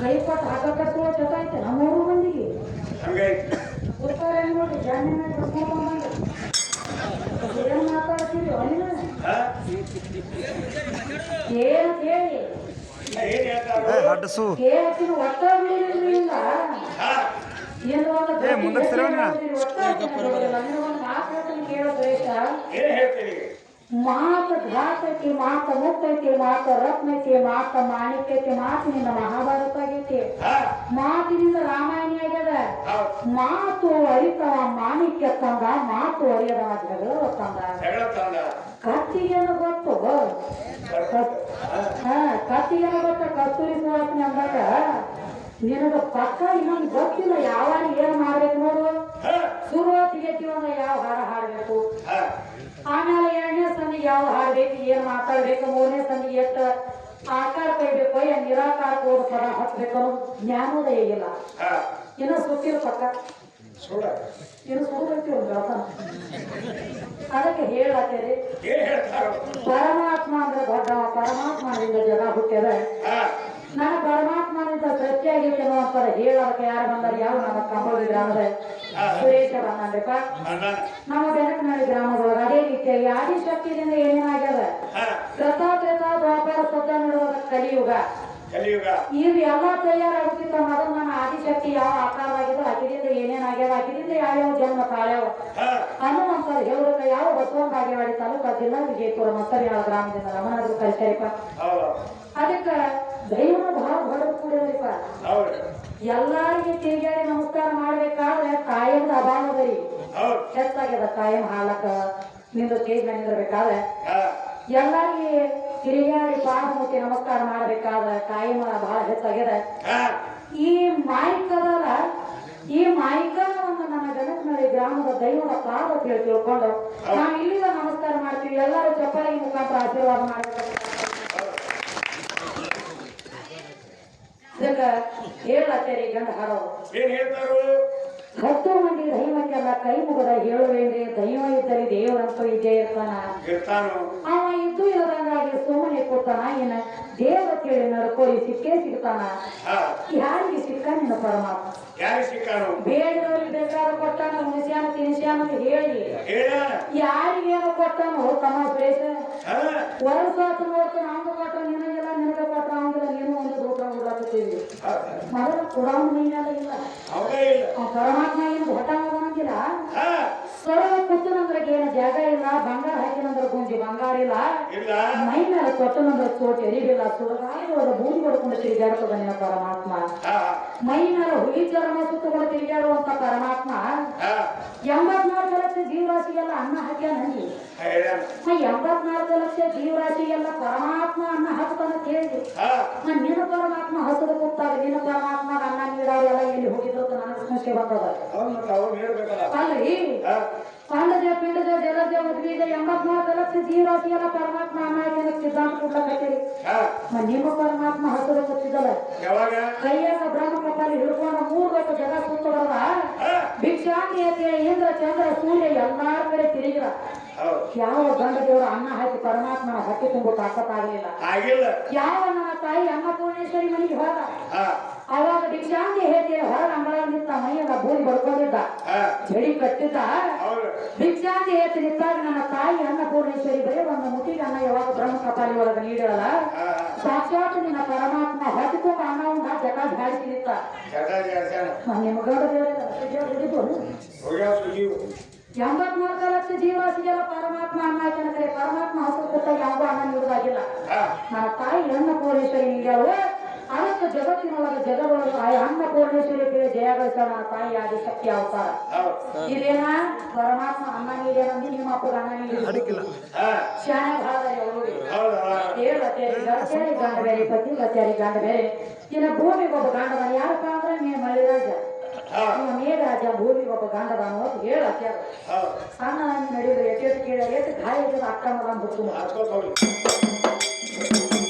ಕೈ ಪಟ್ಟು ಹಾಕಕತ್ತುವ ಜೊತೆ ಐತೆ ನಮ್ಮೂರು ಮಂದಿಗೆ. ಉತ್ತರ ಹೆಂಗ್ ನೋಡಿ ಜಾಣ್ಯ ಏನ್ ಮಾತಾಡ್ತೀರಿ ಹಾ? ಏನ್ ಕೇಳಿ? ಏನ್ ಕೇಳ್ತೀನಿ ಒಟ್ಟ ಬಿಡಿಲ್ಲ ಹಾ? ಏನು ಒಂದು. ಒಟ್ಟ ಹೇಳ್ತೀನಿ ಕೇಳೋ ಶ್ರೇಷ್ಠ ಏನ್ ಹೇಳ್ತೀರಿ? ಮಾತ ಘಾತಕ್ಕೆ ಮಾತ ಮುತ್ತೈತಿ ಮಾತ ರತ್ನಕ್ಕೆ ಮಾತ ಮಾಣಿಕ್ಯಕ್ಕೆ ಮಾತಿನಿಂದ ಮಹಾಭಾರತ ಆಗೈತಿ? ಮಾತಿನಿಂದ ರಾಮಾಯಣ ಆಗ್ಯದ. ಮಾತು ಅರಿತವ ಮಾಣಿಕ್ಯ ತಂದ ಮಾತು ಅರಿಯದವ ಜಗಳ ತಂದ ಕತ್ತಿಗೇನು ಗೊತ್ತು. ಹ ಕತ್ತಿಗೇನು ಗೊತ್ತ. ಕಸ್ತೂರಿ ಸುವಾಸನೆ ಅಂದಾಗ ನಿನಗ ಪಕ್ಕ ಇನ್ನೊಂದು ಗೊತ್ತಿಲ್ಲ ಯಾವಾಗ ಏನ್ ಮಾಡ್ಬೇಕು ನೋಡು? ಒಂದ ಯಾವ ಹಾಡ ಹಾಡ್ಬೇಕು? ಆಮೇಲೆ ಎರಡನೇ ಸಂದಿಗೆ ಯಾವ ಹಾಡ್ಬೇಕು ಏನ್ ಮಾತಾಡ್ಬೇಕು ಮೂರನೇ ಸಂದಿಗೆ ಎಷ್ಟ? ಆಕಾರ ಕೈಬೇಕು ಏನ್ ನಿರಾಕಾರ ಕೋಡ್ ಪದ ಹತ್ಬೇಕು ಜ್ಞಾನೋದಯ ಇಲ್ಲ? ಇನ್ನು ಸುತ್ತಿರ ಪಕ್ಕ. ಇನ್ನು ಸುತ್ತೈತಿ ಒಂದು ಅದಕ್ಕೆ ಹೇಳತ್ತೇರಿ. ಏನ್ ಪರಮಾತ್ಮ ಅಂದ್ರೆ ದೊಡ್ಡವ ಪರಮಾತ್ಮನಿಂದ ಜಗ ಹುಟ್ಟ್ಯದ ಹೇಳೋದಕ್ಕೆ ಯಾರು ಬಂದಾರ ಯಾವ ನಮ್ಮ ಕಂಬಳಿ ಗ್ರಾಮದ ಸುರೇಶ ಬಂದ್ರಿಪ್ಪ. ನಮ್ಮ ಬೆನಕನಹಳ್ಳಿ ಗ್ರಾಮದೊಳಗ ಅದೇ ರೀತಿಯಾಗಿ ಆದಿಶಕ್ತಿಯಿಂದ ಏನೇನಾಗ್ಯದ ಹಾ? ಕೃತ ವ್ಯಾಪಾರ ದ್ವಾಪರ ಸತ್ಯ ನಡೆದ ಕಲಿಯುಗ. ಇವ್ ಎಲ್ಲ ತಯಾರಾಗುತ್ತಿತ್ತ ಮೊದಲು ನಮ್ಮ ಆದಿಶಕ್ತಿ ಯಾವ ಆಕಾರವಾಗಿದೆ ಆಕಿದಿಂದ ಏನೇನಾಗ್ಯದ ಯಾವ ಯಾವ್ಯಾವ ಜನ್ಮ ತಾಳ್ಯಾವ ಹಾ? ಹನುಮಂತರು ಹೇಳೋದಕ್ಕೆ ಯಾವ ಬಸವಂತ ಬಾಗೇವಾಡಿ ತಾಲೂಕು ಜಿಲ್ಲಾ ವಿಜಯಪುರ ಮತ್ತರ್ಯಾಳ ಗ್ರಾಮದಿಂದ ರಮಣಾದ್ರು ಕಳಿಸ್ಯಾರಿಪ್ಪ ಅದಕ್ಕ ದೈವ ಎಲ್ಲಾರಿಗೆ ತಿರುಗಾಡಿ ನಮಸ್ಕಾರ ಮಾಡ್ಬೇಕಾದ್ರೆ ಕಾಯಂದ ಅಭಾವ ಅದರಿ ಹೆಚ್ಚಾಗ್ಯದ ಕಾಯಂ ಹಾಲಕ ನಿಂದು ಸ್ಟೇಜ್ ನಿಂದಿರ್ಬೇಕಾದ್ರೆ ಹಾ? ಎಲ್ಲಾರಿಗೆ ತಿರುಗಾಡಿ ಪಾದಮೂರ್ತಿ ನಮಸ್ಕಾರ ಮಾಡ್ಬೇಕಾದ್ರೆ ಕಾಯಂ ಬಹಳ ಹೆಚ್ಚಾಗ್ಯದ. ಈ ಮಾಯಿಕ್ ಅದಲ್ಲ ಈ ಮಾಯಿಕವನ್ನು ನನ್ನ ಗಣಕನಹಳ್ಳಿ ಗ್ರಾಮದ ದೈವದ ಪಾದ ಅಂತ ಹೇಳಿ ತಿಳ್ಕೊಂಡು ನಾವು ಇಲ್ಲಿಂದ ನಮಸ್ಕಾರ ಮಾಡ್ತೀವಿ. ಎಲ್ಲರೂ ಚಪ್ಪಾಳಿ ಮುಖಾಂತರ ಆಶೀರ್ವಾದ ಮಾಡಬೇಕು. ಇದಕ್ಕ ಹೇಳತ್ತೇರಿ ಗಂಡ ಹಾಡೋರು. ಏನ್ ಹೇಳ್ತಾರೋ? ಹತ್ತು ಮಂದಿ ದೈವಕ್ಕೆಲ್ಲ ಕೈ ಮುಗದ ಹೇಳುವೇನ್ರಿ ದೈವ ಇದ್ದಲ್ಲಿ ದೇವರಂತೂ ಇದ್ದೇ ಇರ್ತಾನ. ಅವ ಇದ್ದು ಇರೋದಂಗಾಗಿ ಸುಮ್ಮನೆ ಕೂತಾನ ಏನ ದೇವ ಕೇಳಿ ನಡ್ಕೋರಿ ಸಿಕ್ಕೇ ಸಿಗ್ತಾನ? ಯಾರಿಗೆ ಸಿಕ್ಕ ನಿನ್ನ ಪರಮಾತ್ಮ? ಬೇಡದವ್ರಿಗೆ ಬೇಕಾದ ಕೊಟ್ಟಾನ ಮುನಿಸ್ಯಾನ ತಿನಿಸ್ಯಾನ ಅಂತ ಹೇಳಿ. ಯಾರಿಗೇನೋ ಕೊಟ್ಟಾನು ತಮ್ಮ ಬೇಸ ಹಾ? ವರ್ಷ ನೋಡ್ತಾನ ಹಂಗ ಕೊಟ್ಟ ನಿನಗೆಲ್ಲ ನಿನಗೆ ಕೊಟ್ಟ ಹಾ? ಮೊದಲ ಕೊಡವನ ಮೈನಾಲ ಇಲ್ಲ. ಆ ಪರಮಾತ್ಮ ಏನು ಹೊಟ್ಟ ಬಂದಿಲ್ಲ? ಹಾ? ಕೂತನಂದ್ರೆ ಏನು ಜಾಗ ಇಲ್ಲ ಬಂಗಾರ ಹಾಕಿನಂದ್ರೆ ಗುಂಜಿ ಬಂಗಾರ ಇಲ್ಲ. ಇಲ್ಲ. ಕೊಟ್ಟನಂದ್ರೆ ಚೋಟಿ ಎರಿಬಿಲ್ಲ ಸುಡಗಾಡುವಾಗ ಭೂಮಿ ಕೊಡ್ಕೊಂಡು ತಿರುಗಾಡ್ತದ ನಿನ್ನ ಪರಮಾತ್ಮ. ಹಾ? ಮೈ ಮೇಲೆ ಹುಲಿ ಚರ್ಮ ಸುತ್ತಕೊಂಡು ತಿರುಗಾಡುವಂತ ಪರಮಾತ್ಮ ಹಾ? ಎಂಬತ್ನಾಲ್ಕು ಲಕ್ಷ ಜೀವರಾಶಿಗೆಲ್ಲ ಅನ್ನ ಹಾಕ್ಯಾನ ನಂಗೆ ಹೇಳ್ಯಾನ. ಆ ಎಂಬತ್ನಾಲ್ಕು ಲಕ್ಷ ಜೀವರಾಶಿಗೆಲ್ಲ ಪರಮಾತ್ಮ ಅನ್ನ ಹಾಕ್ತಾನ ಕೇಳಿ ಹಾ? ಆ ನಿನ್ನ ಪರಮಾತ್ಮ ಹಸದ ಕೂತಾಗ ನಿನ್ನ ಪರಮಾತ್ಮ ಅನ್ನ ನೀಡೋರೆಲ್ಲ ಎಲ್ಲಿ ಹೋಗಿದ್ರು ನನಗೆ ಸಂಶಯ ಬಂದದ. ಅಲ್ರಿ? ಪಾಂಡಜ ಪಿಂಡಜ ಜಲಜ ಉದ್ವೀಜ ಎಂಬತ್ನಾಲ್ಕು ಲಕ್ಷ ಜೀವರಾಶಿಗೆಲ್ಲ ಪರಮಾತ್ಮ ಅನ್ನ ಹಾಕ್ಯಾನ ಸಿದ್ಧಾಂತ ಕೊಡ್ಲಕತ್ತೀರಿ. ನಿಮ್ಮ ಪರಮಾತ್ಮ ಹಸದ ಕೂತಿದ್ದಲ್ಲ ಕೈಯಾಗ ಬ್ರಹ್ಮ ಕಪಾಲಿ ಹಿಡ್ಕೊಂಡು ಮೂರು ಲಕ್ಷ ಜಗ ಸುತ್ತವರದ ಹಾ? ಭಿಕ್ಷಾಂತಿ ಅಂತ ಇಂದ್ರ ಚಂದ್ರ ಸೂರ್ಯ ಎಲ್ಲಾರ ಕಡೆ ತಿರುಗಿದ ಹೌದು ಯಾವ ಗಂಡ ದೇವರು ಅನ್ನ ಹಾಕಿ ಪರಮಾತ್ಮನ ಹೊಟ್ಟೆ ತುಂಬ ತಾಕತ್ತಾಗಲಿಲ್ಲ ಆಗಿಲ್ಲ. ಯಾವ ನನ್ನ ತಾಯಿ ಅನ್ನಪೂರ್ಣೇಶ್ವರಿ ಮನೆಗೆ ಹೋದ? ಅವಾಗ ಭಿಕ್ಷಾಂತಿ ಹೇಳಿ ಹೊರ ಅಂಗಳ ನಿಂತ ಮೈಯೆಲ್ಲ ಬೂದಿ ಬಡ್ಕೊಂಡಿದ್ದ. ಹಾ? ಚಳಿ ಕಟ್ಟಿದ್ದ. ಭಿಕ್ಷಾಂತಿ ಹೇತಿ ನಿಂತಾಗ ನನ್ನ ತಾಯಿ ಅನ್ನಪೂರ್ಣೇಶ್ವರಿ ಬರೀ ಒಂದು ಮುಟ್ಟಿಗೆ ಅನ್ನ ಯಾವಾಗ ಬ್ರಹ್ಮ ಕಪಾಲಿ ಒಳಗೆ ನೀಡಲ್ಲ? ಸಾಕ್ಷಾತ್ ನಿನ್ನ ಪರಮಾತ್ಮ ಹೊಟ್ಟೆ ತುಂಬ ಅನ್ನ ಉಂಡ ಜಗ ಜಾಡಿಸಿ ನಿಂತ. ಜಗ ಜಾಡ್ಸ್ಯಾನ. ಲಕ್ಷ ಜೀವರಾಶಿಗೆಲ್ಲ ಪರಮಾತ್ಮ ಅನ್ನ ಕರೆ ಪರಮಾತ್ಮ ಹಸು ಕೊಟ್ಟಾಗ ಯಾವ ಅನ್ನ ನೀಡುವುದಾಗಿಲ್ಲ. ಹಾ? ತಾಯಿ ಅನ್ನ ಪೂರ್ಣೇಶ್ವರಿ ನಿಂಗ್ಯಾಳು ಅದಕ್ಕೆ ಜಗತ್ತಿನೊಳಗೆ ಜಗದೊಳಗೆ ಅನ್ನ ಪೂರ್ಣೇಶ್ವರಿ ಕೇಳಿ ಜಯ ಗಳಿಸೋಣ ತಾಯಿ ಆಗಿ ಶಕ್ತಿ ಅವತಾರ. ಇದೇನ? ಪರಮಾತ್ಮ ಅನ್ನ ನೀಡ್ಯಾನಂದು ನಿಮ್ಮ ಅಪ್ಪಗ ಅನ್ನ ನೀಡಿ? ಶಾಣೆ ಭಾಳ ಗಂಡ ಬೇರೆ ಪತಿ ಗತ್ಯಾರಿ ಗಂಡ ಬೇರೆ ಇನ್ನು ಭೂಮಿಗೆ ಒಬ್ಬ ಗಂಡದ ಯಾರಪ್ಪ ಅಂದ್ರೆ? ನೀನು ಮಳಿರಾಜ. ಹಾ? ನಿಮ್ಮ ಮೇಘರಾಜ ಭೂಮಿಗೆ ಒಬ್ಬ ಗಂಡದ ಅನ್ನೋದು ಹೇಳ ಸಣ್ಣ ನಡೆಯುವ ಎಟ್ಟು ಕೇಳ ಎಷ್ಟು ಗಾಯ ಅಕ್ಕ ಮಗ ಬಿಟ್ಟು ಹಚ್ಕೋತ ಹೋಗ್ಲಿ